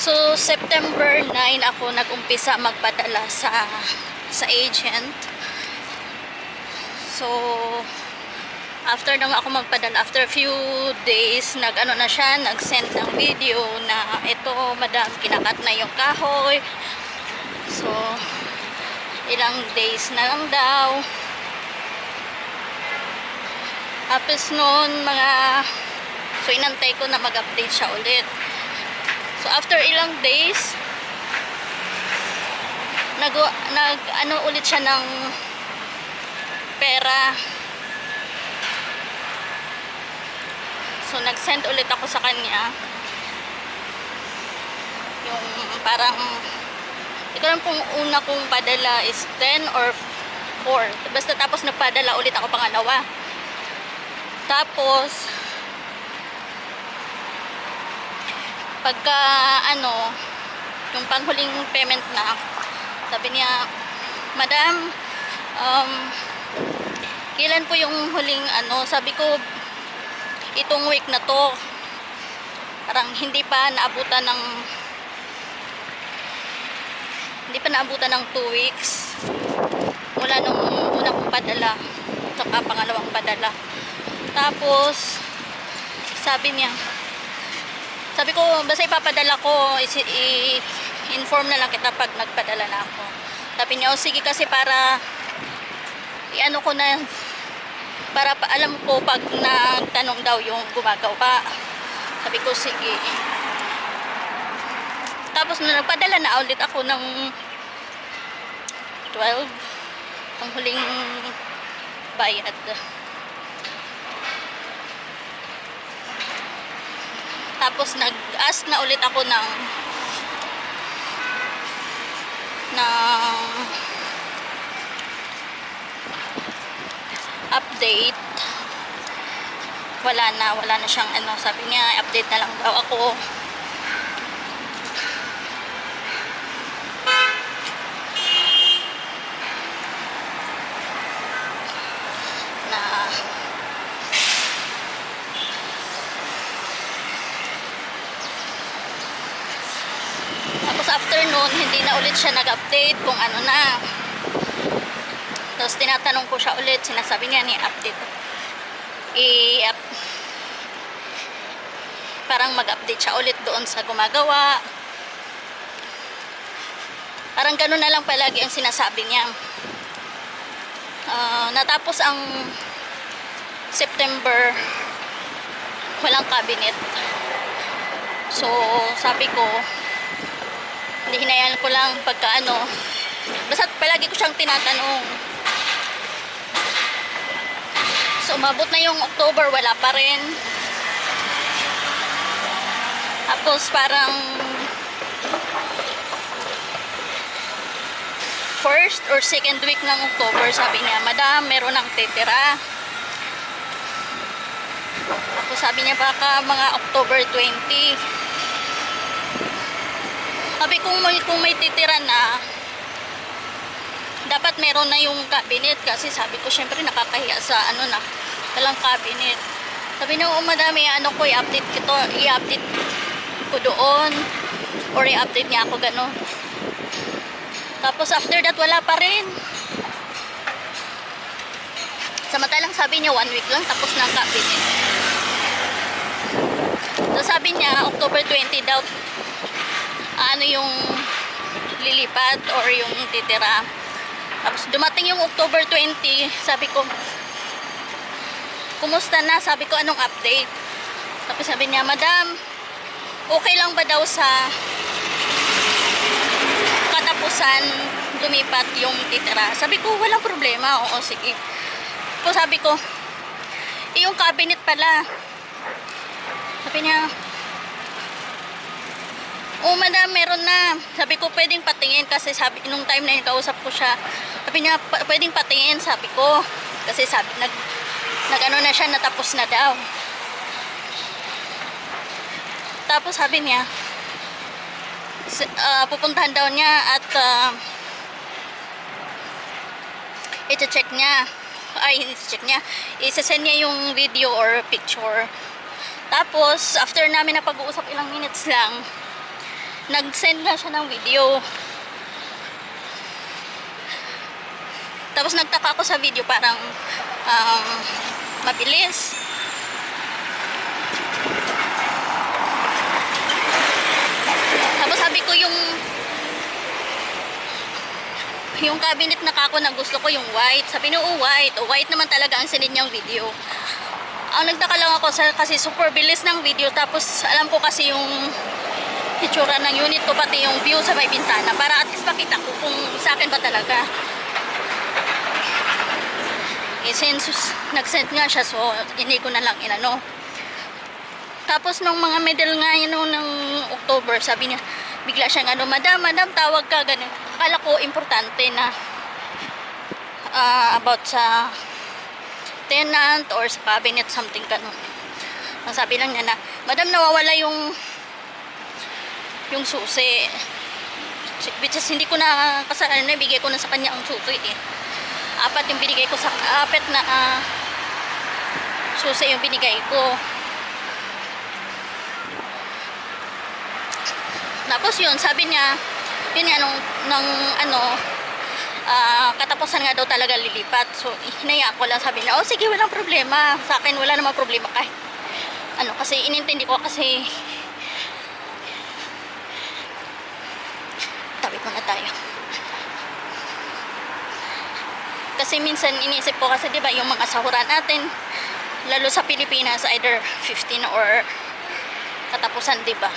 So, September 9 ako nag-umpisa magpadala sa sa agent. So, after nang ako magpadala, after few days, nag-ano na siya, nag-send ng video na ito, madam, kinakat na yung kahoy. So, ilang days na lang daw. Tapos noon, mga, so inantay ko na mag-update siya ulit. So, after ilang days, nag, nag ano ulit siya ng pera. So, nag-send ulit ako sa kanya. Yung parang, ko alam kung una kong padala is 10 or 4. Basta tapos nagpadala ulit ako pangalawa. Tapos, pagka ano, yung panghuling payment na, sabi niya, Madam, um, kailan po yung huling ano, sabi ko, itong week na to, parang hindi pa naabutan ng hindi pa naabutan ng 2 weeks. Mula nung una kong padala saka pangalawang padala. Tapos sabi niya sabi ko basta ipapadala ko i-inform na lang kita pag nagpadala na ako. Sabi niya o sige kasi para i-ano ko na para pa, alam ko pag nagtanong daw yung gumagawa sabi ko sige. Tapos nung nagpadala na ulit ako ng 12 ang huling bayad tapos nag-ask na ulit ako ng ng update wala na, wala na siyang ano, sabi niya, update na lang daw ako. Na Tapos after noon, hindi na ulit siya nag-update kung ano na. Tapos tinatanong ko siya ulit, sinasabi niya ni update i-up parang mag-update siya ulit doon sa gumagawa. Parang ganun na lang palagi ang sinasabi niya. Ah, natapos ang September walang cabinet. So sabi ko hindi hinayaan ko lang pagka ano basta palagi ko siyang tinatanong So, umabot na yung October, wala pa rin. Tapos, parang first or second week ng October, sabi niya, Madam, meron ng titira. Tapos, sabi niya, baka mga October 20. Sabi, kung may, kung may titira na, dapat meron na yung cabinet kasi sabi ko syempre nakakahiya sa ano na walang cabinet. Sabi niya oh madami ano ko i-update ko i-update ko doon or i-update niya ako gano'n. Tapos after that wala pa rin. Samantalang sabi niya one week lang tapos na ang cabinet. So sabi niya October 20 daw ano yung lilipat or yung titira tapos dumating yung October 20, sabi ko, kumusta na? Sabi ko, anong update? Tapos sabi niya, Madam, okay lang ba daw sa katapusan lumipat yung titira? Sabi ko, walang problema. Oo, sige. Tapos sabi ko, eh, yung cabinet pala. Sabi niya, Oo, madam, meron na. Sabi ko, pwedeng patingin kasi sabi, nung time na yun, kausap ko siya. Sabi niya, "Pa- pwedeng patingin, sabi ko. Kasi sabi, nag, nag ano na siya, natapos na daw. Tapos sabi niya, ah, pupuntahan daw niya at uh, iti-check niya. Ay, hindi check niya. Isa-send niya yung video or picture. Tapos, after namin na pag-uusap ilang minutes lang, nag-send nga siya ng video. Tapos nagtaka ako sa video parang um, mabilis. Tapos sabi ko yung yung cabinet na kako na gusto ko yung white. Sabi niya, oh white. Oh, white naman talaga ang sinid niyang video. Ang nagtaka lang ako sa, kasi super bilis ng video. Tapos alam ko kasi yung itsura ng unit ko pati yung view sa may bintana para at least makita ko kung sa akin ba talaga. Eh, since nag-send nga siya, so hindi ko na lang inano. Tapos nung mga middle nga yun ng October, sabi niya, bigla siyang ano, madam, madam, tawag ka, ganun. Akala ko importante na ah, about sa tenant or sa cabinet, something ganun. Ang sabi lang niya na, madam, nawawala yung yung susi. Is, hindi ko na, kasi ano, ibigay ko na sa kanya ang susi eh. Apat yung binigay ko sa, apat na ah, susi yung binigay ko. Tapos yun, sabi niya, yun nga, nung, nung ano, ah, katapusan nga daw talaga lilipat. So, hinaya ko lang, sabi niya, oh sige, walang problema. Sa akin, wala namang problema kahit, ano, kasi inintindi ko kasi, tawid muna tayo. Kasi minsan inisip ko kasi 'di ba yung mga sahuran natin lalo sa Pilipinas either 15 or katapusan 'di ba?